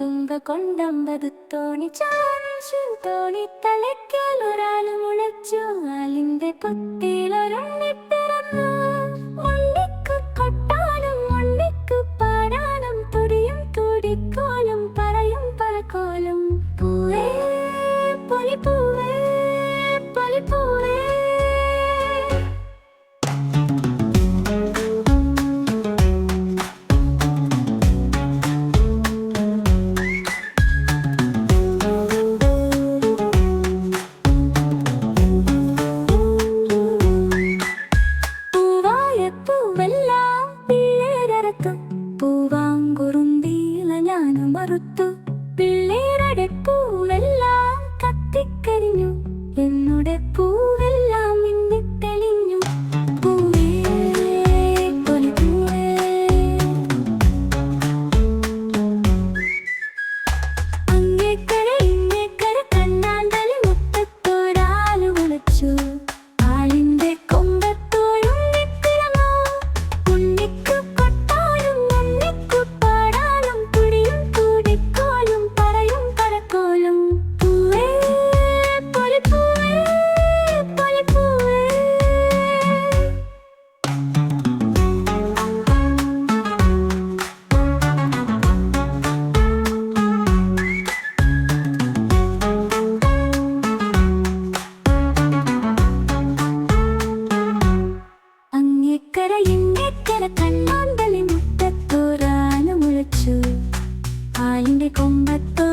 തുമ്പ കൊണ്ടമ്പത് തോണി ചാച്ചു തോണി തലയ്ക്കാൽ ഒരാൾ മുളച്ചു ആലിന്റെ കൊത്തിയിലൊരുണ്ണി പൂവെല്ലാം പൂവാങ്കുറും പൂവാങ്കുറുന്തിയില ഞാനും മറുത്തു മലയിങ്ങെക്കര കണ്ണാന്തലി മുഴച്ചു. ആയിന്റെ കൊമ്പത്തോ